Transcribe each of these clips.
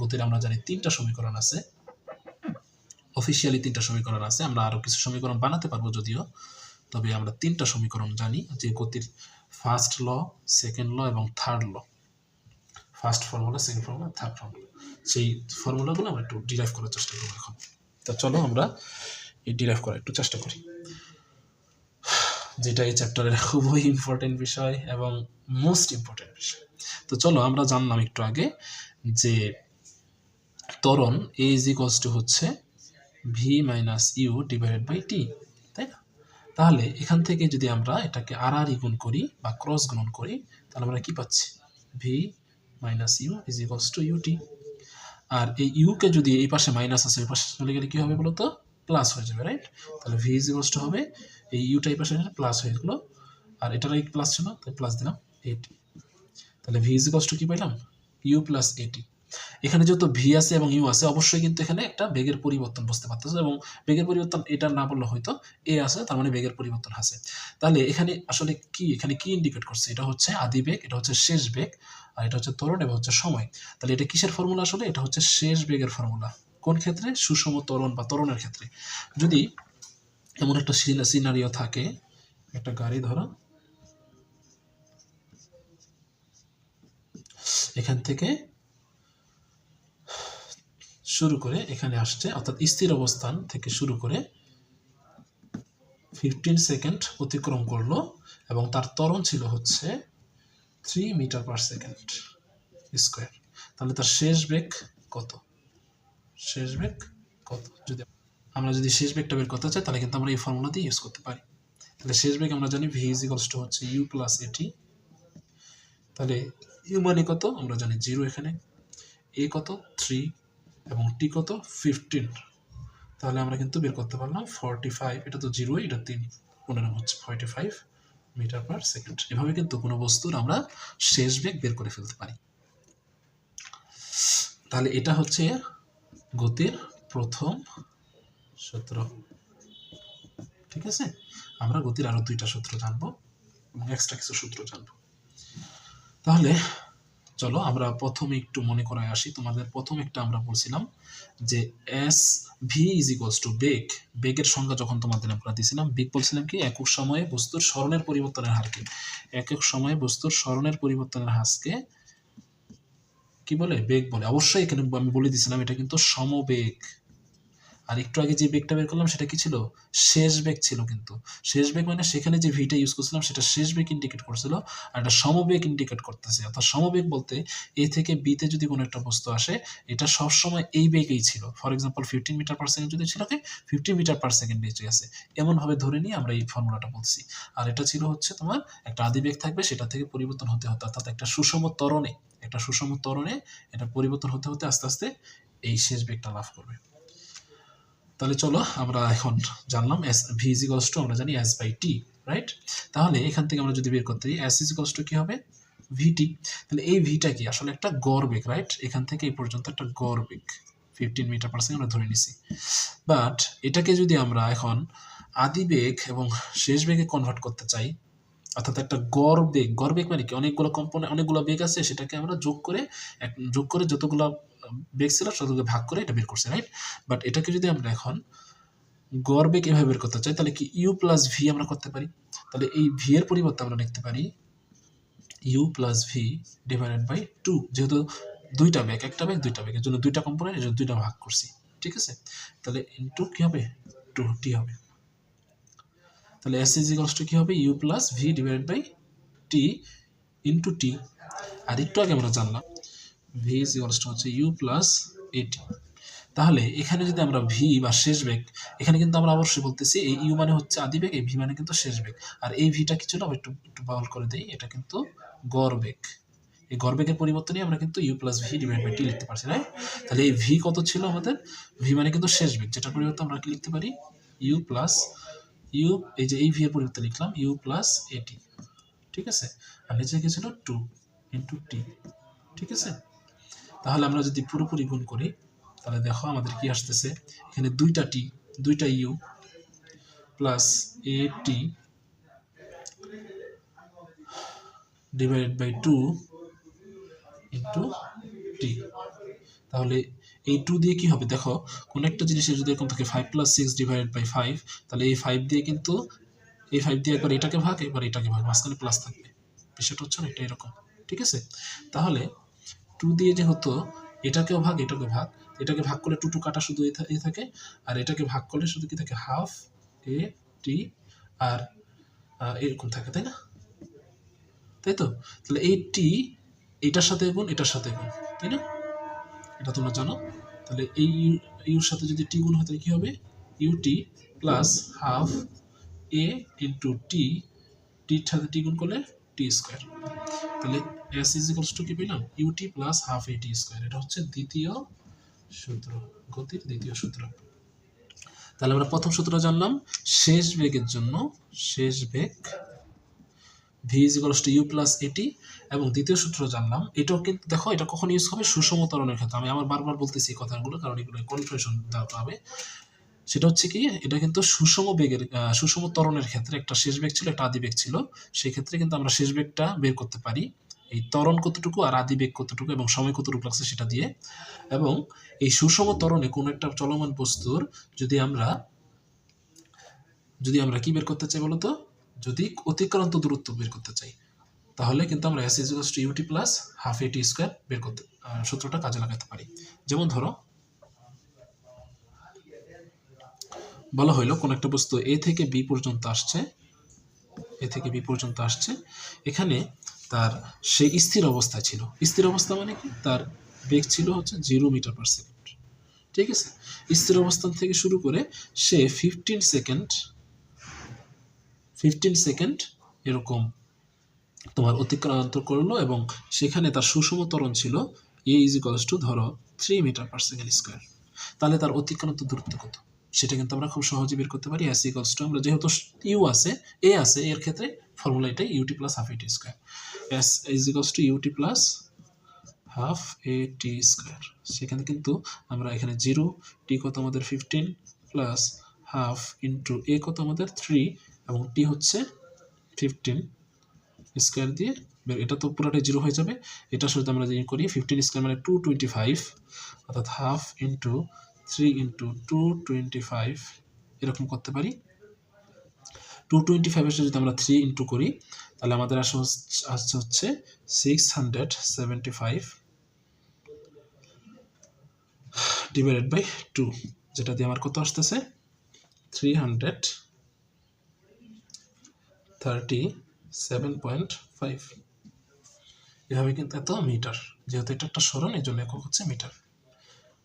গতির আমরা জানি তিনটা সমীকরণ আছে। অফিসিয়ালি তিনটা সমীকরণ আছে, আমরা আরও কিছু সমীকরণ বানাতে পারব যদিও। তবে আমরা তিনটা সমীকরণ জানি, যে গতির ফার্স্ট ল সেকেন্ড ল এবং third law first formula second formula third formula সেই ফর্মুলাগুলো আমরা একটু ডিরাইভ করার চেষ্টা করব এখন। তা চলো আমরা এই ডিরাইভ করার একটু চেষ্টা করি। যেটা এই চ্যাপ্টারের খুবই ইম্পর্টেন্ট বিষয় এবং মোস্ট ইম্পর্টেন্ট বিষয়। তো চলো আমরা জানলাম একটু আগে যে ত্বরণ এ ইজ ইকলস টু হচ্ছে v minus u divided by t তাই না? তাহলে এখান থেকে যদি আমরা এটাকে আর আর গুণ করি বা ক্রস গুণন করি, তাহলে আমরা কি পাচ্ছি? V minus u is equals to u t আর এই ইউকে যদি এই পাশে মাইনাস আছে, ওই পাশে চলে গেলে কি হবে বলতো? প্লাস হয়ে যাবে রাইট তাহলে ভি ইজ ইকলস টু হবে, এই ইউটা এই পাশে প্লাস হয়ে গেলো। আর এটার এই প্লাস ছিল, তাই প্লাস দিলাম এইটি তাহলে ভি ইজ টু কি পাইলাম? ইউ প্লাস এইটি এখানে যেহেতু ভি আছে এবং ইউ আছে, অবশ্যই কিন্তু এখানে একটা বেগের পরিবর্তন বুঝতে পারতেছে এবং বেগের পরিবর্তন এটা না বললে হয়তো এ আছে, তার মানে বেগের পরিবর্তন আছে। তাহলে এখানে আসলে কি, এখানে কি ইন্ডিকেট করছে? এটা হচ্ছে আদি বেগ, এটা হচ্ছে শেষ বেগ, আর এটা হচ্ছে ত্বরণ এবং হচ্ছে সময়। তাহলে এটা কিসের ফর্মুলা আসলে? এটা হচ্ছে শেষ বেগের ফর্মুলা কোন ক্ষেত্রে? সুষম ত্বরণ বা ত্বরণের ক্ষেত্রে। যদি এমন একটা সিনারিও থাকে, একটা গাড়ি ধরো, এখান থেকে শুরু করে এখানে আসছে, অর্থাৎ স্থির অবস্থান থেকে শুরু করে ফিফটিন সেকেন্ড অতিক্রম করল এবং তার ত্বরণ ছিল হচ্ছে three metre per second square তাহলে তার শেষ বেগ কত? শেষ বেগ কত? যদি আমরা যদি শেষ বেগটা বের করতে চাই, তাহলে কিন্তু আমরা এই ফর্মুলা দিয়ে ইউজ করতে পারি। তাহলে শেষ বেগ আমরা জানি ভি ইজ টু হচ্ছে ইউ প্লাস এটি তাহলে ইউ মানে কত? আমরা জানি জিরো এখানে। এ কত? থ্রি এবং টি কত? ফিফটিন তাহলে আমরা কিন্তু বের করতে পারলাম ফর্টি ফাইভ এটা তো জিরো এটা তিন। পনেরো হচ্ছে forty five metre per second এভাবে কিন্তু কোনো বস্তুর আমরা শেষ বেগ বের করে ফেলতে পারি। তাহলে এটা হচ্ছে গতির প্রথম সূত্র। ঠিক আছে? আমরা গতির আরও দুইটা সূত্র জানব এবং এক্সট্রা কিছু সূত্র জানব। তাহলে চলো আমরা প্রথমে একটু মনে করায় আসি। তোমাদের প্রথম একটা আমরা বলছিলাম যে s v is equals to বেগ বেগের সংজ্ঞা যখন তোমাদের আমরা দিয়েছিলাম বেগ বলছিলাম কি? একক সময়ে বস্তুর স্মরণের পরিবর্তনের হারকে। একক সময়ে বস্তুর স্মরণের পরিবর্তনের হারকে কি বলে? বেগ বলে। অবশ্যই এখানে আমি বলে দিয়েছিলাম এটা কিন্তু সমবেগ। আর একটু আগে যে বেগটা বের করলাম সেটা কি ছিল? শেষ বেগ ছিল কিন্তু। শেষ বেগ মানে সেখানে যে ভিটা ইউজ করছিলাম সেটা শেষ বেগ ইন্ডিকেট করছিল আর এটা সমবেগ ইন্ডিকেট করতেছে। অর্থাৎ সমবেগ বলতে এ থেকে বিতে যদি কোনো একটা বস্তু আসে, এটা সবসময় এই বেগেই ছিল। For example fifteen metre per second যদি ছিল কি ফিফটি মিটার পার সেকেন্ড বেঁচে গেছে। এমনভাবে ধরে নিয়ে আমরা এই ফর্মুলাটা বলছি। আর এটা ছিল হচ্ছে তোমার একটা আদি বেগ থাকবে, সেটা থেকে পরিবর্তন হতে হতে, অর্থাৎ একটা সুষম ত্বরণে, একটা সুষম ত্বরণে এটা পরিবর্তন হতে হতে আস্তে আস্তে এই শেষ বেগটা লাভ করবে। তাহলে চলো আমরা এখন জানলাম s v is equals to আমরা জানি এস বাই টি রাইট তাহলে এখান থেকে আমরা যদি বের করতে পারি এস ইজ ইকলস টু কি হবে? ভিটি তাহলে এই ভিটা কি? আসলে একটা গড় বেগ রাইট এখান থেকে এই পর্যন্ত একটা গড় ফিফটিন মিটার পার সেকেন্ড আমরা ধরে নিছি। বাট এটাকে যদি আমরা এখন আদি বেগ এবং শেষ বেগে কনভার্ট করতে চাই অর্থাৎ একটা গড় বেগ গড় বেগ মানে কি? অনেকগুলো কম্পোনেন্ট অনেকগুলো বেগ আছে, সেটাকে আমরা যোগ করে এক, যোগ করে যতগুলো বেগ ছিল ততগুলো ভাগ করে এটা বের করছে রাইট বাট এটাকে যদি আমরা এখন গড় বেগ এভাবে বের করতে চাই, তাহলে কি ইউ প্লাস ভি আমরা করতে পারি? তাহলে এই ভি এর পরিবর্তে আমরা লিখতে পারি u plus v divided by two যেহেতু দুইটা বেগ, একটা বেগ, দুইটা বেগের জন্য দুইটা কম্পোনেন্ট এর জন্য দুইটা ভাগ করছি, ঠিক আছে? তাহলে ইন্টু কি হবে? টু টি হবে। তাহলে এস ইজ ইকলস টু কি হবে? U plus v divided by t into t আর একটু আগে আমরা জানলাম ভি ইজ ইকলস টু হচ্ছে ইউ প্লাস এটি তাহলে এখানে যদি আমরা ভি বা শেষ বেগ, এখানে কিন্তু আমরা অবশ্যই বলতেছি এই ইউ মানে হচ্ছে আদি বেগ, এই ভি মানে কিন্তু শেষ বেগ। আর এই ভিটা কি ছিল একটু একটু বাউল করে দিই, এটা কিন্তু গড় বেগ। এই গড় বেগের পরিবর্তনে আমরা কিন্তু u plus v divide by t লিখতে পারছি রাইট তাহলে এই ভি কত ছিল আমাদের? ভি মানে কিন্তু শেষ বেগ যেটা পরিবর্তে আমরা কি লিখতে পারি? ইউ প্লাস ইউ, এই যে এই ভি এর পরিবর্তে লিখলাম ইউ প্লাস এটি ঠিক আছে? আর নিচে কি ছিল টু ইন্টু টি, ঠিক আছে? তাহলে আমরা যদি পুরোপুরি গুণ করি, তাহলে দেখো আমাদের কি আসতেছে? এখানে দুইটা টি, দুইটা u plus a t divided by two into t. তাহলে এই টু দিয়ে কি হবে? দেখো, কোন একটা জিনিসের যদি এরকম থাকে five plus six divided by five তাহলে এই ফাইভ দিয়ে কিন্তু, এই ফাইভ দিয়ে একবার এটাকে ভাগ একবার এটাকে ভাগ, মাঝখানে প্লাস থাকবে। বিষয়টা হচ্ছে না এটা এরকম, ঠিক আছে? তাহলে টু দিয়ে যে হতো এটাকেও ভাগ এটাকে ভাগ এটাকে ভাগ করলে টু টু কাটা শুধু এ থাকে, আর এটাকে ভাগ করলে শুধু কি থাকে? হাফ এ টি আর এরকম থাকে, তাই না? তাই তো? তাহলে এই টি এটার সাথে গুণ, এটার সাথে গুণ, তাই না? এটা তোমরা জানো। তাহলে এই ইউ- ইউর সাথে যদি টি গুণ হয় তাহলে কি হবে? U t plus half a into t টির সাথে টি গুণ করলে টি স্কোয়ার তাহলে এস ইজ ইকুয়ালস টু কি পেলাম? U t plus half a t square এটা হচ্ছে দ্বিতীয় সূত্র, গতির দ্বিতীয় সূত্র। তাহলে আমরা প্রথম সূত্র জানলাম, শেষ বেগের জন্য, শেষ বেগ v is equals to u plus a t এবং দ্বিতীয় সূত্র জানলাম। এটাও কিন্তু দেখো, এটা কখন ইউজ হবে? সুষম তরণের ক্ষেত্রে। আমি আমার বারবার বলতেছি এই কথাগুলো, কারণ এগুলো কনফিউশন হবে সেটা হচ্ছে কি, এটা কিন্তু সুষম বেগের সুষম ত্বরণের ক্ষেত্রে একটা শেষ বেগ ছিল একটা আদি বেগ ছিল। সেই ক্ষেত্রে কিন্তু আমরা শেষ বেগটা বের করতে পারি। এই ত্বরণ কতটুকু আর আদি বেগ কতটুকু এবং সময় কতটুকু লাগছে সেটা দিয়ে। এবং এই সুষম ত্বরণে কোনো একটা চলমান বস্তুর যদি আমরা যদি আমরা কি বের করতে চাই বলতো? যদি অতিক্রান্ত দূরত্ব বের করতে চাই, তাহলে কিন্তু আমরা s is to u t plus half a t square বের করতে সূত্রটা কাজে লাগাতে পারি। যেমন ধরো, বলা হইল কোন একটা বস্তু এ থেকে বি পর্যন্ত আসছে এ থেকে বি পর্যন্ত আসছে, এখানে তার সে স্থির অবস্থায় ছিল। স্থির অবস্থা মানে কি? তার বেগ ছিল হচ্ছে জিরো মিটার পার সেকেন্ড ঠিক আছে? স্থির অবস্থান থেকে শুরু করে সে ফিফটিন সেকেন্ড ফিফটিন সেকেন্ড এরকম তোমার অতিক্রান্ত করল এবং সেখানে তার সুষম ত্বরণ ছিল এ ইজ ইকালস টু ধরো three metre per second square তাহলে তার অতিক্রান্ত দূরত্ব কত? সেটা কিন্তু আমরা খুব সহজে বের করতে পারি। এস ইকালস টু আমরা যেহেতু ইউ আছে এ আছে, এর ক্ষেত্রে ফর্মুলা এটাই u t plus half a t square s is equals to u t plus half a t square সেখানে কিন্তু আমরা এখানে জিরো টি কত আমাদের fifteen plus half into a কত আমাদের থ্রি এবং টি হচ্ছে ফিফটিন স্কোয়ার দিয়ে এটা তো পুরোটাই জিরো হয়ে যাবে। এটার সাথে আমরা যদি করি ফিফটিন স্কোয়ার মানে টু টোয়েন্টি ফাইভ অর্থাৎ half into three into two twenty five এরকম করতে পারি। টু টোয়েন্টি ফাইভের সাথে যদি আমরা থ্রি ইন্টু করি, তাহলে আমাদের আসে আসছে হচ্ছে six hundred seventy five divided by two যেটা দিয়ে আমার কত আসতেছে? Three hundred thirty seven point five এভাবে কিন্তু এত মিটার, যেহেতু এটা একটা সরণ এই জন্য একক হচ্ছে মিটার।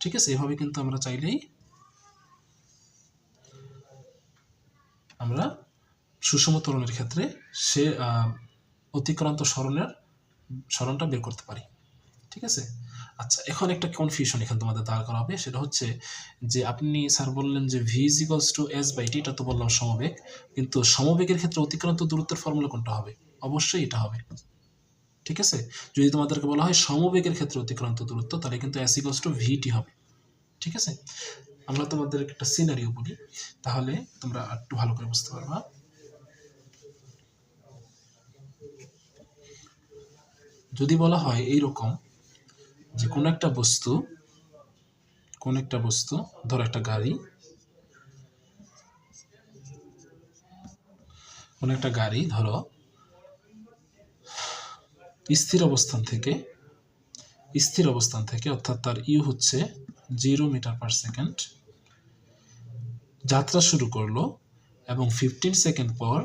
ঠিক আছে, এভাবে কিন্তু আমরা চাইলেই আমরা সুষম ত্বরণের ক্ষেত্রে সে অতিক্রান্ত সরণের, সরণটা বের করতে পারি। ঠিক আছে? আচ্ছা এখন একটা কনফিউশন এখানে তোমাদের দাঁড় করা হবে সেটা হচ্ছে যে আপনি স্যার বললেন যে v is equals to s by t এটা তো বললাম সমবেগ। কিন্তু সমবেগের ক্ষেত্রে অতিক্রান্ত দূরত্বের ফর্মুলা কোনটা হবে? অবশ্যই এটা হবে। ঠিক আছে? যদি তোমাদেরকে বলা হয় সমবেগের ক্ষেত্রে অতিক্রান্ত দূরত্ব, তাহলে কিন্তু এস ইকলস টু ভিটি হবে। ঠিক আছে? আমরা তোমাদের একটা সিনারিও বলি। তাহলে তোমরা একটু ভালো করে বুঝতে পারবা। যদি বলা হয় এই রকম যে কোন একটা বস্তু, কোন একটা বস্তু, ধরো একটা গাড়ি, কোন একটা গাড়ি ধরো, স্থির অবস্থান থেকে, স্থির অবস্থান থেকে, অর্থাৎ তার ইউ হচ্ছে জিরো মিটার পার সেকেন্ড যাত্রা শুরু করল এবং ফিফটিন সেকেন্ড পর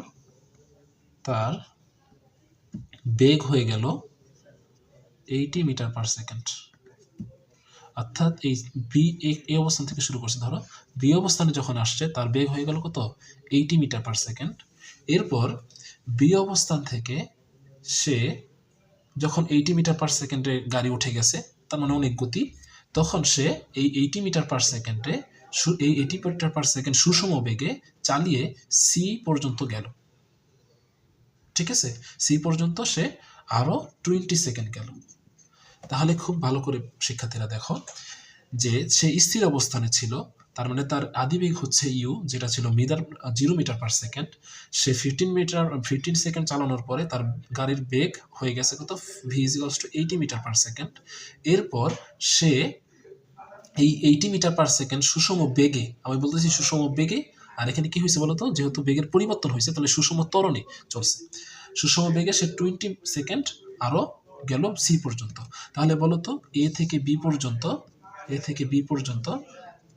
তার বেগ হয়ে গেল এইটি মিটার পার সেকেন্ড অর্থাৎ এই বি এই অবস্থান থেকে শুরু করছে, ধরো। বি অবস্থানে যখন আসছে, তার বেগ হয়ে গেল কত? এইটি মিটার পার সেকেন্ড এরপর বি অবস্থান থেকে সে যখন এইটি মিটার পার সেকেন্ডে গাড়ি উঠে গেছে, তার মানে অনেক গতি, তখন সে এই এইটি মিটার পার সেকেন্ডে এই এইটি মিটার পার সেকেন্ড সুষম বেগে চালিয়ে সি পর্যন্ত গেল। ঠিক আছে? সি পর্যন্ত সে আরও টোয়েন্টি সেকেন্ড গেল। তাহলে খুব ভালো করে শিক্ষার্থীরা দেখো যে সে স্থির অবস্থানে ছিল, তার মানে তার আদিবেগ হচ্ছে ইউ যেটা ছিল metre zero metre per second সে ফিফটিন মিটার ফিফটিন সেকেন্ড চালানোর পরে তার গাড়ির বেগ হয়ে গেছে কত? V is equals to eighty metre per second এরপর সে এই এইটি মিটার পার সেকেন্ড সুষম বেগে, আমি বলতেছি সুষম বেগে, আর এখানে কি হয়েছে বলতো? যেহেতু বেগের পরিবর্তন হয়েছে, তাহলে সুষম ত্বরণে চলছে। সুষম বেগে সে টোয়েন্টি সেকেন্ড আরও গেল সি পর্যন্ত। তাহলে বলতো এ থেকে বি পর্যন্ত এ থেকে বি পর্যন্ত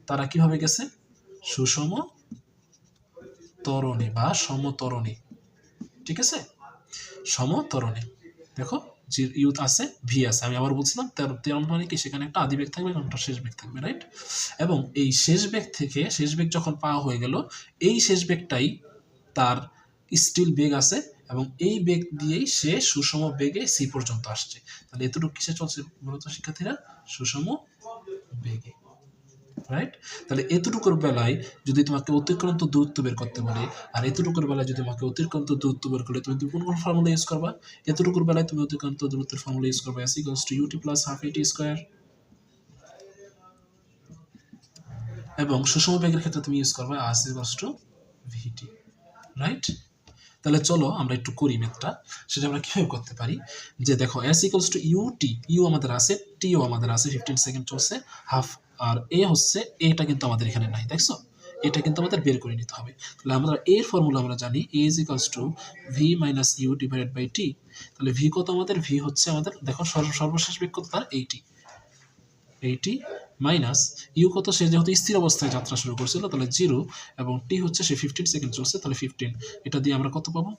তারা কীভাবে গেছে? সুষম ত্বরণে বা সমতরণে। ঠিক আছে? সমতরণে। দেখো যে ইউথ আছে ভি আছে। আমি আবার বলছিলাম, তেরো তেরো মানে কি? সেখানে একটা আদি বেগ থাকবে, একটা শেষ বেগ থাকবে রাইট এবং এই শেষ বেগ থেকে, শেষ বেগ যখন পাওয়া হয়ে গেল, এই শেষ বেগটাই তার স্টিল বেগ আছে এবং এই বেগ দিয়েই সে সুষম বেগে সি পর্যন্ত আসছে। তাহলে এতটুকু কিসে চলছে মূলত শিক্ষার্থীরা? সুষম বেগে রাইট তাহলে এতটুকুর বেলায় যদি তোমাকে অতিক্রান্ত দূরত্ব বের করতে বলে, আর এতটুকুর বেলায় যদি তোমাকে অতিক্রান্ত দূরত্ব বের করলে, তুমি কোন কোন ফর্মুলা ইউজ করবা? এতটুকুর বেলায় তুমি অতিক্রান্ত দূরত্বের ফর্মুলা ইউজ করবা s equals to u t plus half a t square এবং সুষম বেগের ক্ষেত্রে তুমি ইউজ করবা আর equals to v t right তাহলে চলো আমরা একটু করি ম্যাথটা সেটা আমরা কীভাবে করতে পারি? যে দেখো s equals to u t u আমাদের আছে টিও আমাদের আছে ফিফটিন সেকেন্ড চলছে হাফ আর এ হচ্ছে এটা কিন্তু আমাদের এখানে নাই, দেখছ? এটা কিন্তু আমাদের বের করে নিতে হবে। তাহলে আমরা এর ফর্মুলা আমরা জানি a is equals to v minus u divided by t তাহলে ভি কত আমাদের? ভি হচ্ছে আমাদের, দেখো সর্বশেষ বেগ কত তার এইটি এইটি মাইনাস ইউ কত? সে যেহেতু স্থির অবস্থায় যাত্রা শুরু করছিল, তাহলে জিরো এবং টি হচ্ছে সে ফিফটিন সেকেন্ড চলছে, তাহলে ফিফটিন এটা দিয়ে আমরা কত পাবো?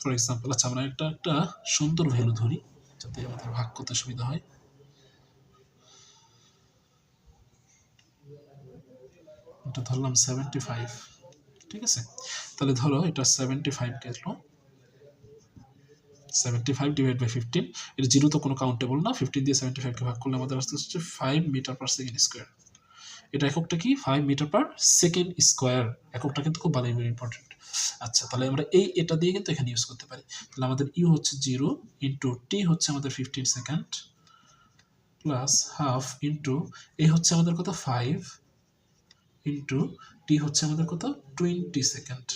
ফর এক্সাম্পল আচ্ছা আমরা একটা একটা সুন্দর ভ্যালু ধরি, যাতে আমাদের ভাগ করতে সুবিধা হয়। এটা ধরলাম সেভেন্টি ফাইভ ঠিক আছে? তাহলে ধরো এটা সেভেন্টি ফাইভ গেল seventy five divide by fifteen এটা জিরো তো কোনো কাউন্টেবল না ফিফটিন দিয়ে সেভেন্টি ফাইভকে ভাগ করলে আমাদের আসতে হচ্ছে five metre per second square এটা এককটা কি? Five metre per second square এককটা কিন্তু খুব ভালো ইম্পর্টেন্ট আচ্ছা তাহলে আমরা এই এটা দিয়ে কিন্তু এখানে ইউজ করতে পারি। তাহলে আমাদের ইউ হচ্ছে জিরো ইন্টু টি হচ্ছে আমাদের fifteen second plus half into এই হচ্ছে আমাদের কত? ফাইভ ইন্টু টি হচ্ছে আমাদের কত? টোয়েন্টি সেকেন্ড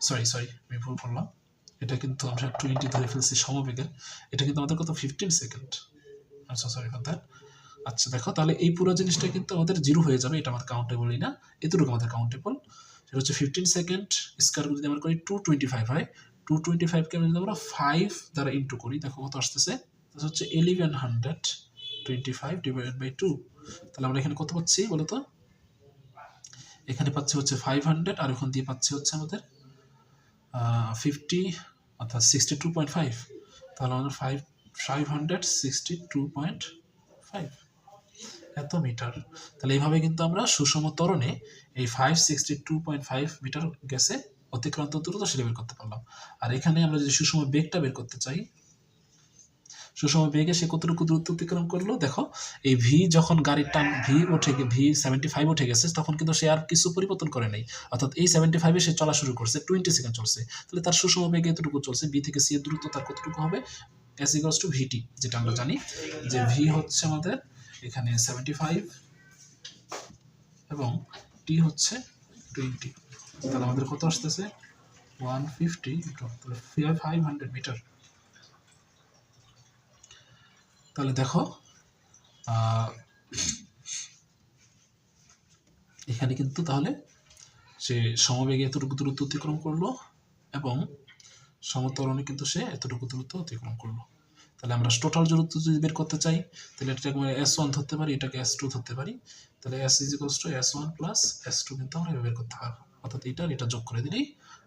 সরি সরি আমি ভুল করলাম এটা কিন্তু আমরা টোয়েন্টি ধরে ফেলছি সমবেগে। এটা কিন্তু আমাদের কত? ফিফটিন সেকেন্ড আচ্ছা সরি ফর দ্যাট আচ্ছা দেখো, তাহলে এই পুরো জিনিসটা কিন্তু আমাদের জিরো হয়ে যাবে। এটা আমাদের কাউন্টেবলই না। এতটুকু আমাদের কাউন্টেবল সেটা হচ্ছে ফিফটিন সেকেন্ড স্কোয়ার যদি আমরা করি টু টোয়েন্টি ফাইভ হয়। টু টোয়েন্টি ফাইভকে আমরা যদি আমরা ফাইভ দ্বারা ইন্টু করি, দেখো কত আসতেছে? হচ্ছে eleven hundred twenty five divided by two তাহলে আমরা এখানে কত পাচ্ছি বলো তো এখানে পাচ্ছি হচ্ছে ফাইভ হান্ড্রেড আর ওখান দিয়ে পাচ্ছি হচ্ছে আমাদের ফিফটি অর্থাৎ সিক্সটি টু পয়েন্ট ফাইভ তাহলে আমাদের five five hundred sixty two point five এত মিটার। তাহলে এইভাবে কিন্তু আমরা সুষম তরণে এই five sixty two point five metre গেছে অতিক্রান্ত দ্রুত সেটা বের করতে পারলাম। আর এখানে আমরা যদি সুষম বেগটা বের করতে চাই সুষম বেগে সে কতটুকু দূরত্ব অতিক্রম করল? দেখো, এই ভি যখন গাড়ির টান ভি উঠে ভি সেভেন্টি ফাইভ উঠে গেছে, তখন কিন্তু সে আর কিছু পরিবর্তন করে নাই। অর্থাৎ এই সেভেন্টি ফাইভে সে চলা শুরু করছে টোয়েন্টি সেকেন্ড চলছে। তাহলে তার সুষম বেগে এতটুকু চলছে বি থেকে সি এর দূরত্ব তার কতটুকু হবে? এস ইকলস টু ভিটি যেটা আমরা জানি যে ভি হচ্ছে আমাদের এখানে সেভেন্টি ফাইভ এবং টি হচ্ছে টোয়েন্টি তাহলে আমাদের কত আসতেছে? One fifty five hundred metre তাহলে দেখো এখানে কিন্তু তাহলে সে সমবেগে এতটুকু দূরত্ব অতিক্রম করল এবং সমতরণে কিন্তু সে এতটুকু দূরত্ব অতিক্রম করল। তাহলে আমরা টোটাল দূরত্ব যদি বের করতে চাই, তাহলে এটাকে আমরা এস ওয়ান ধরতে পারি, এটাকে এস টু ধরতে পারি। তাহলে s is equals to s one plus s two কিন্তু আমরা বের করতে পারব। অর্থাৎ এটা এটা যোগ করে দিলেই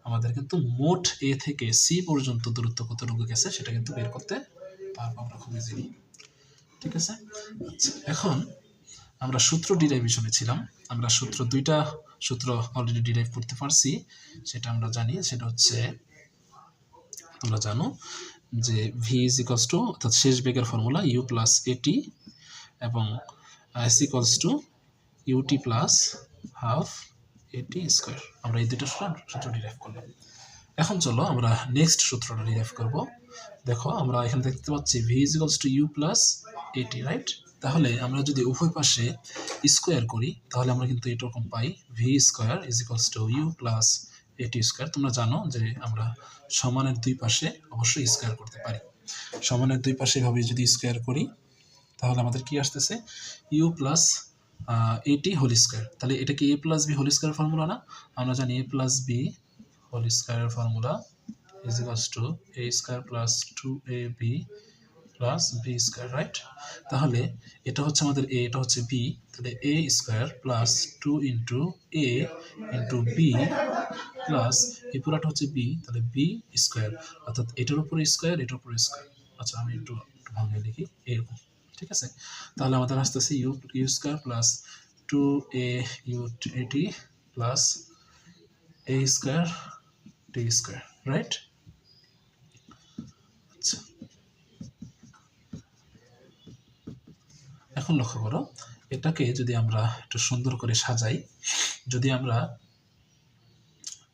আমাদের কিন্তু মোট এ থেকে সি পর্যন্ত দূরত্ব কতটুকু গেছে সেটা কিন্তু বের করতে পারব আমরা খুব ইজিলি ঠিক আছে? এখন আমরা সূত্র ডিরাইভেশনে ছিলাম। আমরা সূত্র দুইটা সূত্র অলরেডি ডিরাইভ করতে পারছি। সেটা আমরা জানি, সেটা হচ্ছে তোমরা জানো যে ভি ইজ ইকলস টু অর্থাৎ শেষ বেগের ফর্মুলা ইউ প্লাস এটি এবং s equals to u t plus half a t square আমরা এই দুটো সূত্র ডিরাইভ করলাম। এখন চলো আমরা নেক্সট সূত্রটা ডিরাইভ করব। দেখো, আমরা এখানে দেখতে পাচ্ছি v is equals to u plus a t right তাহলে আমরা যদি উভয় পাশে স্কোয়ার করি, তাহলে আমরা কিন্তু এরকম পাই v square is equals to u plus a t square তোমরা জানো যে আমরা সমানের দুই পাশে অবশ্যই স্কোয়ার করতে পারি। সমানের দুই পাশে এভাবে যদি স্কোয়ার করি, তাহলে আমাদের কি আসতেছে? U plus a t whole square তাহলে এটা কি a plus b whole square formula না? আমরা জানি এ প্লাস বি হোল স্কোয়ারের formula is equals to a square plus two a b plus b square right তাহলে এটা হচ্ছে আমাদের এ এটা হচ্ছে বি তাহলে a square plus two into a into b plus এই পুরাটা হচ্ছে বি তাহলে বি স্কোয়ার অর্থাৎ এটার উপরে স্কোয়ার এটার উপরে স্কোয়ার আচ্ছা আমি একটু একটু ভাঙে লিখি এরকম ঠিক আছে? তাহলে আমাদের আসতেছে u u square plus two a u a t plus a square t square right এখন লক্ষ্য করো, এটাকে যদি আমরা একটু সুন্দর করে সাজাই, যদি আমরা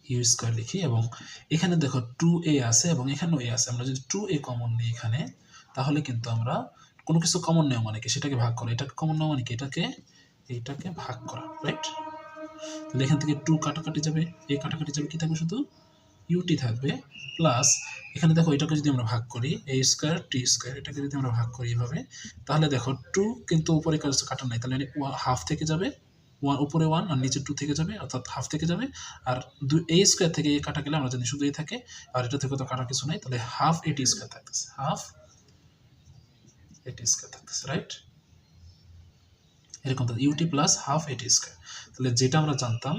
ইউ স্কোয়ার লিখি এবং এখানে দেখো টু এ আছে এবং এখানেও এ আছে। আমরা যদি টু এ কমন নিই এখানে, তাহলে কিন্তু আমরা কোনো কিছু কমন নেওয়া মানে কি? সেটাকে ভাগ করা। এটাকে কমন নেওয়া মানে কি? এটাকে, এইটাকে ভাগ করা রাইট তাহলে এখান থেকে টু কাটাকাটি যাবে। এ কাটাকাটি যাবে, কি থাকবে শুধু? ইউটি থাকবে প্লাস এখানে দেখো এটাকে যদি আমরা ভাগ করি এ স্কোয়ার টি স্কোয়ার এটাকে যদি আমরা ভাগ করি এভাবে, তাহলে দেখো টু কিন্তু উপরে কাজ কাটা নাই, তাহলে হাফ থেকে যাবে ওয়ান উপরে ওয়ান আর নিচে টু থেকে যাবে, অর্থাৎ হাফ থেকে যাবে, আর দুই এ স্কোয়ার থেকে এ কাটা গেলে আমরা যদি শুধু এ থাকে, আর এটা থেকে তো কাটা কিছু নাই, তাহলে হাফ এটি স্কোয়ার থাকতেছে হাফ এটি স্কোয়ার থাকতেছে রাইট এরকম u t plus half a t square তাহলে যেটা আমরা জানতাম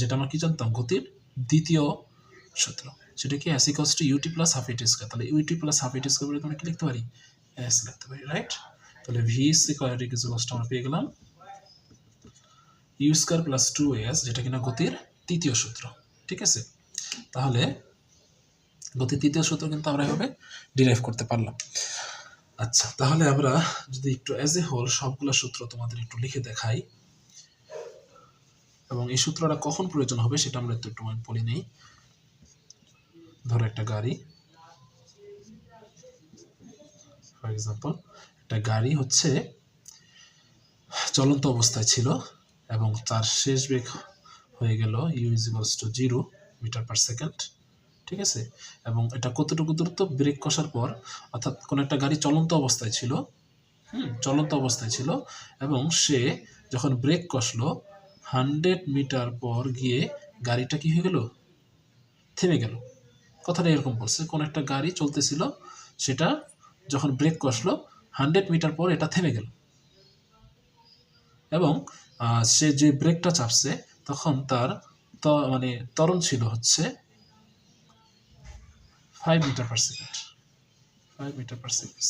যেটা আমরা কি জানতাম? গতির দ্বিতীয় সূত্র। সেটা কি s equals to u t plus half a t square তাহলে u t plus half a t square আমরা কি লিখতে পারি? এস লিখতে পারি রাইট তাহলে ভি স্কোয়ার ইকুয়ালস আমরা পেয়ে গেলাম u square plus two s যেটা কিনা গতির তৃতীয় সূত্র। ঠিক আছে? তাহলে গতির তৃতীয় সূত্র কিন্তু আমরা এভাবে ডিরাইভ করতে পারলাম। আচ্ছা তাহলে আমরা যদি একটু অ্যাজ এ হোল সবগুলো সূত্র তোমাদের একটু লিখে দেখাই। এবং এই সূত্রটা কখন প্রয়োজন হবে সেটা আমরা একটু বলি নেই। ধরো একটা গাড়ি। ফর এক্সাম্পল একটা গাড়ি হচ্ছে চলন্ত অবস্থায় ছিল এবং তার শেষ বেগ হয়ে গেল u is equals to zero metre per second ঠিক আছে? এবং এটা কতটুকু দূরত্ব? ব্রেক কষার পর, অর্থাৎ কোনো একটা গাড়ি চলন্ত অবস্থায় ছিল, হুম, চলন্ত অবস্থায় ছিল এবং সে যখন ব্রেক কষলো হান্ড্রেড মিটার পর গিয়ে গাড়িটা কি হয়ে গেল? থেমে গেল। কথাটা এরকম বলছে, কোন একটা গাড়ি চলতেছিল, সেটা যখন ব্রেক কষলো, হান্ড্রেড মিটার পর এটা থেমে গেল। এবং সে যে ব্রেকটা চাপছে, তখন তার মানে ত্বরণ ছিল হচ্ছে five metre per second five metre per second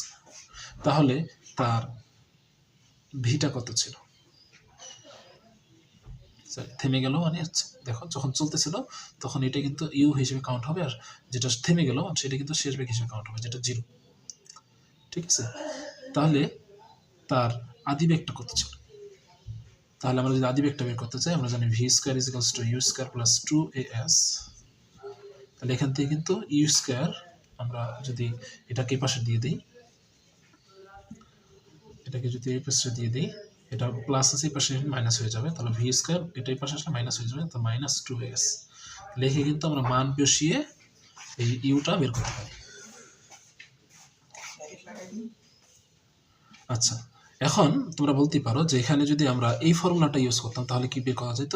তাহলে তার ভিটা কত ছিল? থেমে গেল মানে দেখো, যখন চলতেছিল, তখন এটা কিন্তু ইউ হিসেবে কাউন্ট হবে আর যেটা থেমে গেল সেটা কিন্তু শেষ বেগ হিসেবে কাউন্ট হবে, যেটা জিরো ঠিক আছে? তাহলে তার আদি বেগটা কত ছিল? তাহলে আমরা যদি আদি বেগটা বের করতে চাই, আমরা জানি v square is equals to u square plus two a s তাহলে এখান থেকে কিন্তু ইউ স্কোয়ার আমরা যদি এটাকে পাশে দিয়ে দিই, এটাকে যদি এই পাশে দিয়ে দিই এটা প্লাস আছে পাশে মাইনাস হয়ে যাবে। তাহলে ভি স্কোয়ার এটা এই পাশে আসলে মাইনাস হয়ে যাবে, তো মাইনাস টু এস লিখে কিন্তু আমরা মান বসিয়ে এই ইউটা বের করতে পারি। আচ্ছা এখন তোমরা বলতে পারো যে এখানে যদি আমরা এই ফর্মুলাটা ইউজ করতাম, তাহলে কি বের করা যেত?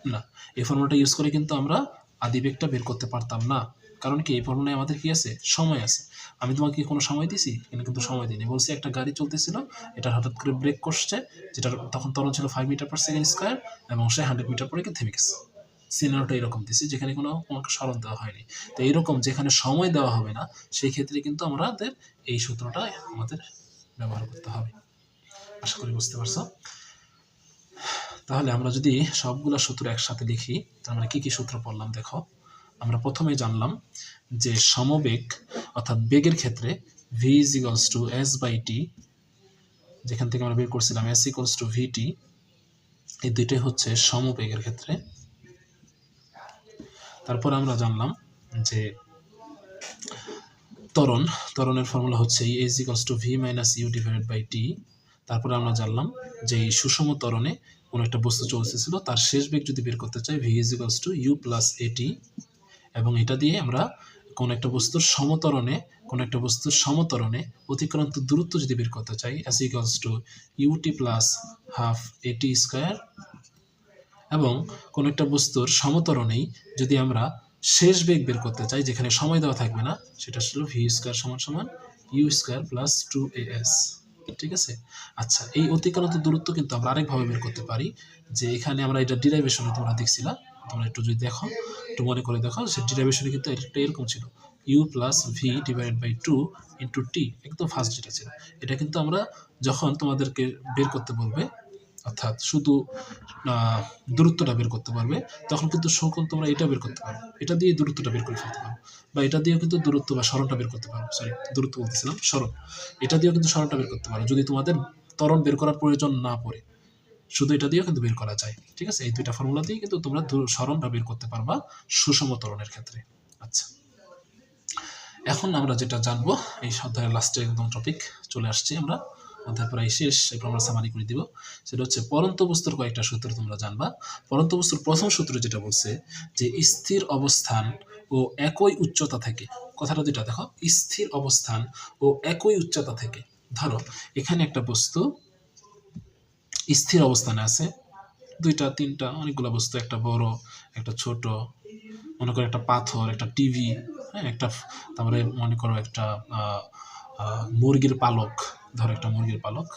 না, এই ফর্মুলাটা ইউজ করে কিন্তু আমরা আদি বেগটা বের করতে পারতাম না। কারণ কি, এই ফর্মুলায় আমাদের কি আছে? সময় আছে। আমি তোমাকে কোনো সময় দিছি এখানে কিন্তু সময় দিইনি। বলছি, একটা গাড়ি চলতেছিল, এটা হঠাৎ করে ব্রেক করছে যেটা তখন ত্বরণ ছিল five metre per second square এবং সে হান্ড্রেড মিটার পরে থেমে গেছে। সিনারিওটা এরকম দিছি যেখানে কোনো আমাকে স্মরণ দেওয়া হয়নি। তো এইরকম যেখানে সময় দেওয়া হবে না, সেই ক্ষেত্রে কিন্তু আমাদের এই সূত্রটা আমাদের ব্যবহার করতে হবে। আশা করি বুঝতে পারছ? তাহলে আমরা যদি সবগুলা সূত্র একসাথে লিখি, তার মানে কি কি সূত্র পড়লাম দেখো। আমরা প্রথমে জানলাম যে সমবেগ অর্থাৎ বেগের ক্ষেত্রে v is equals to s by t যেখান থেকে আমরা বের করছিলাম s equals to v t এই দুইটাই হচ্ছে সমবেগের ক্ষেত্রে। তারপর আমরা জানলাম যে ত্বরণ, ত্বরণের ফর্মুলা হচ্ছে s equals to v minus u divided by t তারপরে আমরা জানলাম যে এই সুষম ত্বরণে কোনো একটা বস্তু চলতেছিল, তার শেষ বেগ যদি বের করতে চাই v is equals to u plus a t এবং এটা দিয়ে আমরা কোন একটা বস্তুর সমতরণে, কোন একটা বস্তুর সমতরণে অতিক্রান্ত দূরত্ব যদি বের করতে চাই s equals to u t plus half a t square এবং কোন একটা বস্তুর সমতরণেই যদি আমরা শেষ বেগ বের করতে চাই, যেখানে সময় দেওয়া থাকবে না, সেটা ছিল ভি স্কোয়ার সমান সমান u square plus two a s ঠিক আছে? আচ্ছা এই অতিক্রান্ত দূরত্ব কিন্তু আমরা আরেকভাবে বের করতে পারি, যে এখানে আমরা এটা ডিরাইভেশনে তোমরা দেখছিলাম তোমরা একটু যদি দেখো। একটু মনে করে দেখো সে ডিরাইভেশনে কিন্তু এটা এরকম ছিল। U plus v divide by two into t একদম ফার্স্ট যেটা ছিল। এটা কিন্তু আমরা যখন তোমাদেরকে বের করতে বলবে, অর্থাৎ শুধু দূরত্বটা বের করতে পারবে, তখন কিন্তু সকল তোমরা এটা বের করতে পারো। এটা দিয়ে দূরত্বটা বের করে ফেলতে পারো। বা এটা দিয়েও কিন্তু দূরত্ব বা সরণটা বের করতে পারো। সরি দূরত্ব বলতেছিলাম সরণ এটা দিয়েও কিন্তু সরণটা বের করতে পারো। যদি তোমাদের ত্বরণ বের করার প্রয়োজন না পড়ে শুধু এটা দিয়েও কিন্তু বের করা যায়। ঠিক আছে? এই দুইটা ফর্মুলা দিয়ে কিন্তু তোমরা সরণটা বের করতে পারবা সুষম ত্বরণের ক্ষেত্রে। আচ্ছা। এখন আমরা যেটা জানব, এই অধ্যায়ের লাস্টে একদম টপিক চলে আসছি আমরা। অধ্যায় প্রায় শেষ, এরপর আমরা সামারি করে দিব। সেটা হচ্ছে পরন্ত বস্তুর কয়েকটা সূত্র তোমরা জানবা। পরন্ত বস্তুর প্রথম সূত্র যেটা বলছে যে স্থির অবস্থান ও একই উচ্চতা থেকে, কথাটা দুইটা দেখো, স্থির অবস্থান ও একই উচ্চতা থেকে। ধরো, এখানে একটা বস্তু স্থির অবস্থানে আছে। দুইটা, তিনটা, অনেকগুলো বস্তু, একটা বড়, একটা ছোট, মনে করো একটা পাথর, একটা টিভি হ্যাঁ একটা তারপরে মনে করো একটা মুরগির পালক, ধরো একটা মুরগির পালক।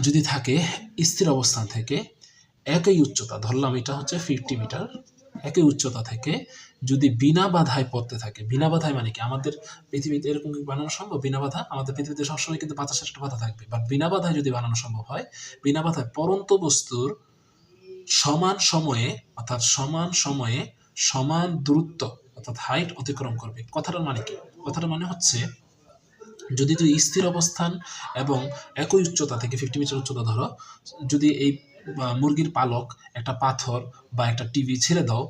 যদি থাকে, স্থির অবস্থান থেকে একই উচ্চতা, ধরলাম এটা হচ্ছে ফিফটি মিটার একই উচ্চতা থেকে যদি বিনা বাধায় পড়তে থাকে, বিনা বাধায় মানে কি? আমাদের পৃথিবীতে এরকম বানানো সম্ভব? বিনা বাধা? আমাদের পৃথিবীতে সবসময় কিন্তু বাতাস একটা বাধা থাকবে। বাট বিনা বাধায় যদি বানানো সম্ভব হয়, বিনা বাধায় পরন্ত বস্তুর সমান সময়ে, অর্থাৎ সমান সময়ে সমান দূরত্ব, অর্থাৎ হাইট অতিক্রম করবে। কথাটার মানে কি? কথাটার মানে হচ্ছে, যদি তুই স্থির অবস্থান এবং একই উচ্চতা থেকে ফিফটি মিটার উচ্চতা ধরো, যদি এই মুরগির পালক, একটা পাথর বা একটা টিভি ছেড়ে দাও,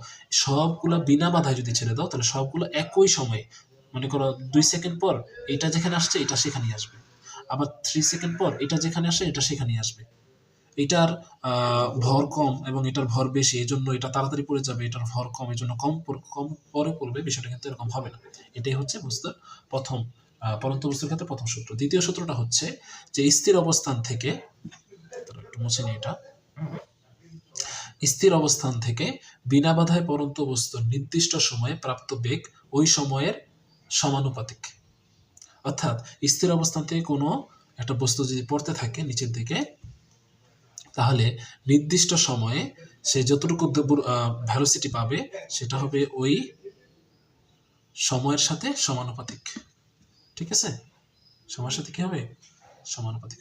সবগুলো বিনা বাধায় যদি ছেড়ে দাও, তাহলে সবগুলো একই সময়ে, মনে করো দুই সেকেন্ড পর এটা যেখানে আসছে, এটা সেখানেই আসবে। আবার থ্রি সেকেন্ড পর এটা যেখানে আসে, এটা সেখানেই আসবে। এটার ভর কম এবং এটার ভর বেশি এই জন্য এটা তাড়াতাড়ি পড়ে যাবে, এটার ভর কম এই জন্য কম কম পরে পড়বে, বিষয়টা কিন্তু এরকম হবে না। এটাই হচ্ছে বুঝতে, প্রথম পরন্ত বস্তুর ক্ষেত্রে প্রথম সূত্র। দ্বিতীয় সূত্রটা হচ্ছে যে স্থির অবস্থান থেকে একটু মুছে নিই এটা স্থির অবস্থান থেকে বিনা বাধায় পরন্ত বস্তুর নির্দিষ্ট সময়ে প্রাপ্ত বেগ ওই সময়ের সমানুপাতিক। অর্থাৎ স্থির অবস্থান থেকে কোনো একটা বস্তু যদি পড়তে থাকে নিচের দিকে, তাহলে নির্দিষ্ট সময়ে সে যতটুকু ভ্যালোসিটি পাবে, সেটা হবে ওই সময়ের সাথে সমানুপাতিক। ঠিক আছে? সময়ের সাথে কি হবে? সমানুপাতিক।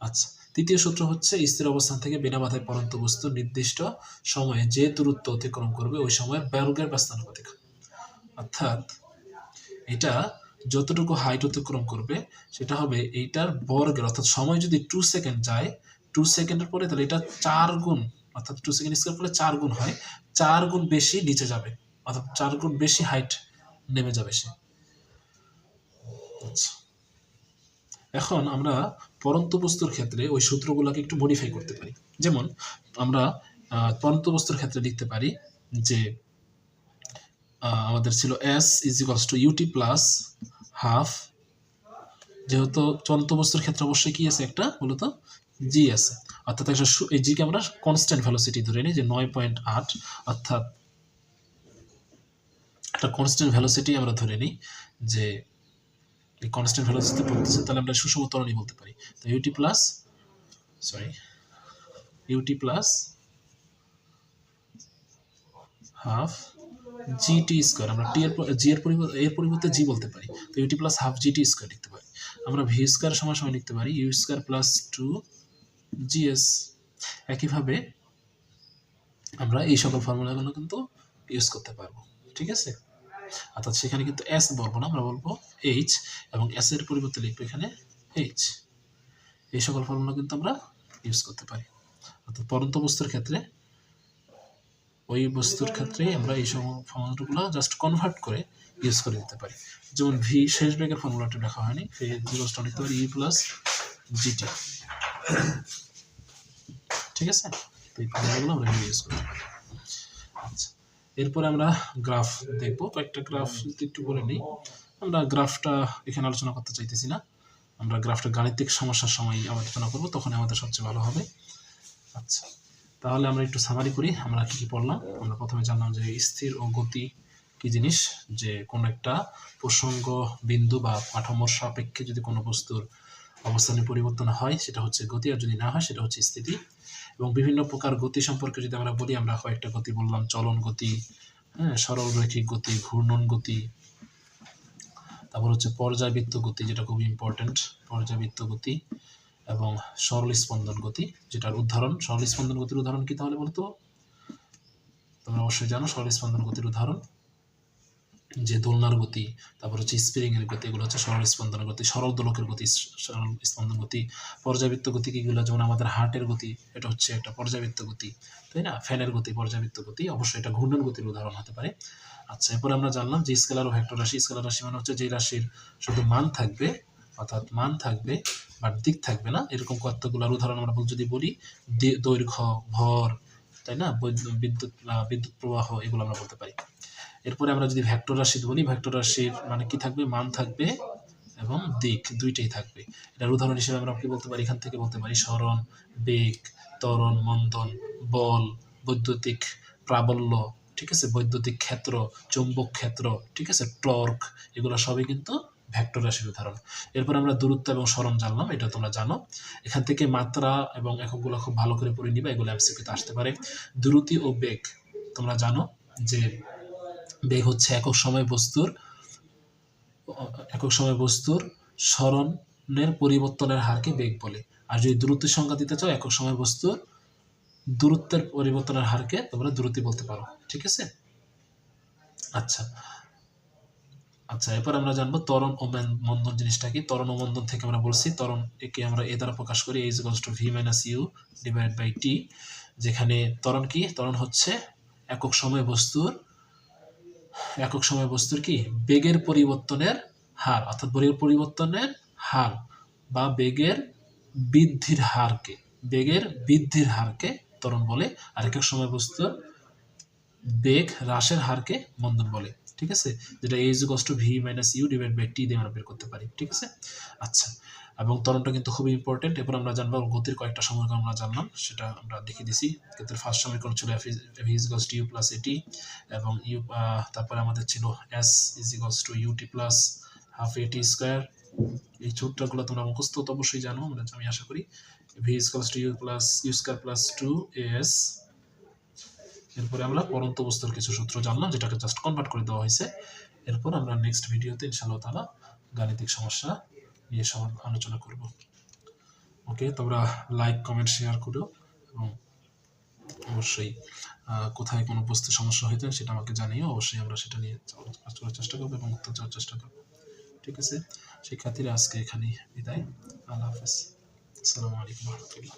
আচ্ছা তৃতীয় সূত্র হচ্ছে, স্থির অবস্থান থেকে বিনা বাধায় পরন্ত বস্তু নির্দিষ্ট সময়ে যে দূরত্ব অতিক্রম করবে, ওই সময়ের বর্গের ব্যস্তানুপাতিক অর্থাৎ, এটা যতটুকু হাইট অতিক্রম করবে, সেটা হবে এইটার বর্গের। অর্থাৎ, সময় যদি টু সেকেন্ড যায় টু সেকেন্ডের পরে তাহলে এটা চার গুণ, অর্থাৎ টু সেকেন্ড স্কোয়ার করলে চার গুণ হয়, চার গুণ বেশি নিচে যাবে, অর্থাৎ চার গুণ বেশি হাইট নেমে যাবে সে। আচ্ছা। এখন আমরা পরন্ত বস্তুর ক্ষেত্রে ওই সূত্রগুলোকে একটু মডিফাই করতে পারি। যেমন আমরা পরন্ত বস্তুর ক্ষেত্রে লিখতে পারি যে আমাদের ছিল s is equals to u t plus half যেহেতু চলন্ত বস্তুর ক্ষেত্রে অবশ্যই কি আছে একটা? মূলত জি আছে। অর্থাৎ একটা এই জিকে আমরা কনস্ট্যান্ট ভ্যালোসিটি ধরে নিই, যে নয় পয়েন্ট আট, অর্থাৎ একটা কনস্ট্যান্ট ভ্যালোসিটি আমরা ধরে নিই যে এই কনস্ট্যান্ট ভ্যালোসিটি পড়তেছে তাহলে আমরা সুষম ত্বরণই বলতে পারি। তো u t plus sorry u t plus half g t square আমরা টি এর জি এর পরিবর্তে এর পরিবর্তে জি বলতে পারি। তো u t plus half g t square লিখতে পারি। আমরা ভি স্কোয়ার সমান সমান লিখতে পারি। U square plus two g s একইভাবে আমরা এই সকল ফর্মুলাগুলো কিন্তু ইউজ করতে পারব। ঠিক আছে? অর্থাৎ সেখানে কিন্তু এস বলব না আমরা বলব এইচ এবং এস এর পরিবর্তে লিখব এখানে এইচ এই সকল ফর্মুলা কিন্তু আমরা ইউজ করতে পারি। অর্থাৎ পরন্ত বস্তুর ক্ষেত্রে, ওই বস্তুর ক্ষেত্রে আমরা এই সব ফর্মুলাগুলো জাস্ট কনভার্ট করে ইউজ করে দিতে পারি। যেমন ভি শেষ বেগের ফর্মুলাটা লেখা হয়নি। জিরোসটা লিখতে পারি ই প্লাস জিটি ঠিক আছে? তো এই ফর্মুলাগুলো আমরা ইউজ করতে পারি। আচ্ছা। এরপরে আমরা গ্রাফ দেখব। কয়েকটা গ্রাফ একটু বলে নিই, আমরা গ্রাফটা এখানে আলোচনা করতে চাইতেছি না। আমরা গ্রাফটা গাণিতিক সমস্যার সময় আলোচনা করব তখন আমাদের সবচেয়ে ভালো হবে। আচ্ছা তাহলে আমরা একটু সামারি করি, আমরা কি কি পড়লাম? আমরা প্রথমে জানলাম যে স্থির ও গতি কি জিনিস? যে কোনো একটা প্রসঙ্গ বিন্দু বা কাঠামোর সাপেক্ষে যদি কোনো বস্তুর অবস্থানে পরিবর্তন হয়, সেটা হচ্ছে গতি, আর যদি না হয়, সেটা হচ্ছে স্থিতি। এবং বিভিন্ন প্রকার গতি সম্পর্কে যদি আমরা বলি, আমরা কয়েকটা গতি বললাম, চলন গতি হ্যাঁ সরল রৈখিক গতি, ঘূর্ণন গতি, তারপর হচ্ছে পর্যাবৃত্ত গতি, যেটা খুব ইম্পর্টেন্ট পর্যাবৃত্ত গতি এবং সরল স্পন্দন গতি, যেটার উদাহরণ। সরল স্পন্দন গতির উদাহরণ কি তাহলে বলতো? তোমরা অবশ্যই জানো সরল স্পন্দন গতির উদাহরণ। যে দোলনার গতি, তারপর হচ্ছে স্প্রিং এর গতি, এগুলো হচ্ছে সরল স্পন্দন গতি, সরল দোলকের গতি, সরল স্পন্দন গতি, পর্যাবৃত্ত গতি কিগুলো যেমন আমাদের হার্টের গতি, এটা হচ্ছে একটা পর্যাবৃত্ত গতি, তাই না? ফ্যানের গতি, পর্যাবৃত্ত গতি, অবশ্যই এটা ঘূর্ণন গতির উদাহরণ হতে পারে। আচ্ছা এরপর আমরা জানলাম যে স্কেলার ও ভেক্টর রাশি স্কেলার রাশি মানে হচ্ছে যে রাশির শুধু মান থাকবে, অর্থাৎ মান থাকবে বাট দিক থাকবে না। এরকম কতগুলোর উদাহরণ আমরা যদি বলি দৈর্ঘ্য, ভর, তাই না? বৈদ্যু- বিদ্যুৎ বিদ্যুৎ প্রবাহ, এগুলো আমরা বলতে পারি। এরপরে আমরা যদি ভেক্টর রাশি বলি, ভেক্টর রাশির মানে কি থাকবে? মান থাকবে এবং দিক দুইটাই থাকবে। এটার উদাহরণ হিসেবে আমরা কি বলতে পারি? এখান থেকে বলতে পারি স্মরণ, বেগ, ত্বরণ, মন্দন, বল, বৈদ্যুতিক প্রাবল্য, ঠিক আছে? বৈদ্যুতিক ক্ষেত্র, চৌম্বক ক্ষেত্র, ঠিক আছে? টর্ক, এগুলো সবই কিন্তু ভেক্টর রাশির উদাহরণ। এরপর আমরা দূরত্ব এবং স্মরণ জানলাম, এটা তোমরা জানো। এখান থেকে মাত্রা এবং এককগুলো খুব ভালো করে পড়ে নিবা, এগুলো এমসিকিউতে আসতে পারে। দ্রুতি ও বেগ, তোমরা জানো যে বেগ হচ্ছে একক সময় বস্তুর, একক সময় বস্তুর স্মরণের পরিবর্তনের হারকে বেগ বলে। আর যদি দূরত্বের সংখ্যা দিতে চাও, একক সময় বস্তুর দূরত্বের পরিবর্তনের হারকে তোমরা দূরত্ব বলতে পারো, ঠিক আছে? আচ্ছা। আচ্ছা এরপর আমরা জানব ত্বরণ ও মান- মন্দন জিনিসটা কি? ত্বরণ ও মন্দন থেকে আমরা বলছি, ত্বরণ একে আমরা এ দ্বারা প্রকাশ করি is equals to v minus u divide by t যেখানে ত্বরণ কি? ত্বরণ হচ্ছে একক সময় বস্তুর একক সময় বস্তুর কি? বেগের পরিবর্তনের হার, অর্থাৎ বেগের পরিবর্তনের হার বা বেগের বৃদ্ধির হারকে, বেগের বৃদ্ধির হারকে ত্বরণ বলে, আর একক সময় বস্তুর বেগ হ্রাসের হারকে মন্দন বলে, ঠিক আছে? যেটা a is to v minus u divide by t দিয়ে আমরা বের করতে পারি, ঠিক আছে? আচ্ছা এবং ত্বরণটা কিন্তু খুবই ইম্পর্টেন্ট এরপর আমরা জানব গতির কয়েকটা সমীকরণ আমরা জানলাম, সেটা আমরা দেখে দিছি। গতির ফার্স্ট সমীকরণ ছিল f is to u plus a t এবং ইউ তারপরে আমাদের ছিল s is equals to u t plus half a t square এই সূত্রগুলো তোমরা মুখস্থ তো অবশ্যই জানো, আমরা আমি আশা করি। V is to u plus u square plus two a s এরপরে আমরা পরন্ত বস্তুর কিছু সূত্র জানলাম, যেটাকে জাস্ট কনভার্ট করে দেওয়া হয়েছে। এরপর আমরা নেক্সট ভিডিওতে ইনশাআল্লাহ তাআলা গাণিতিক সমস্যা নিয়ে আলোচনা করব। ওকে, তোমরা লাইক কমেন্ট শেয়ার করো এবং অবশ্যই কোথায় কোনো বস্তু সমস্যা হয়েছে সেটা আমাকে জানিও, অবশ্যই আমরা সেটা নিয়ে কাজ করার চেষ্টা করব এবং উত্তর দেওয়ার চেষ্টা করব। ঠিক আছে? শিক্ষার্থীরা আজকে এখানেই বিদায়। আল্লাহ হাফেজ। আসসালামু আলাইকুম রহমতুল্লাহ।